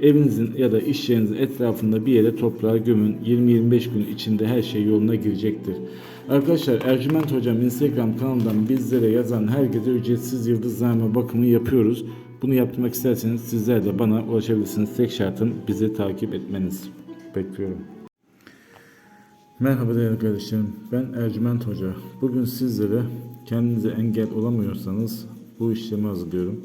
evinizin ya da iş yerinizin etrafında bir yere toprağa gömün. 20-25 gün içinde her şey yoluna girecektir. Arkadaşlar Ercüment Hocam Instagram kanalından bizlere yazan herkese ücretsiz yıldızlarma bakımı yapıyoruz. Bunu yaptırmak isterseniz sizler de bana ulaşabilirsiniz. Tek şartım bizi takip etmeniz. Bekliyorum. Merhaba değerli kardeşlerim. Ben Ercüment Hoca. Bugün sizlere kendinize engel olamıyorsanız bu işlemi hazırlıyorum.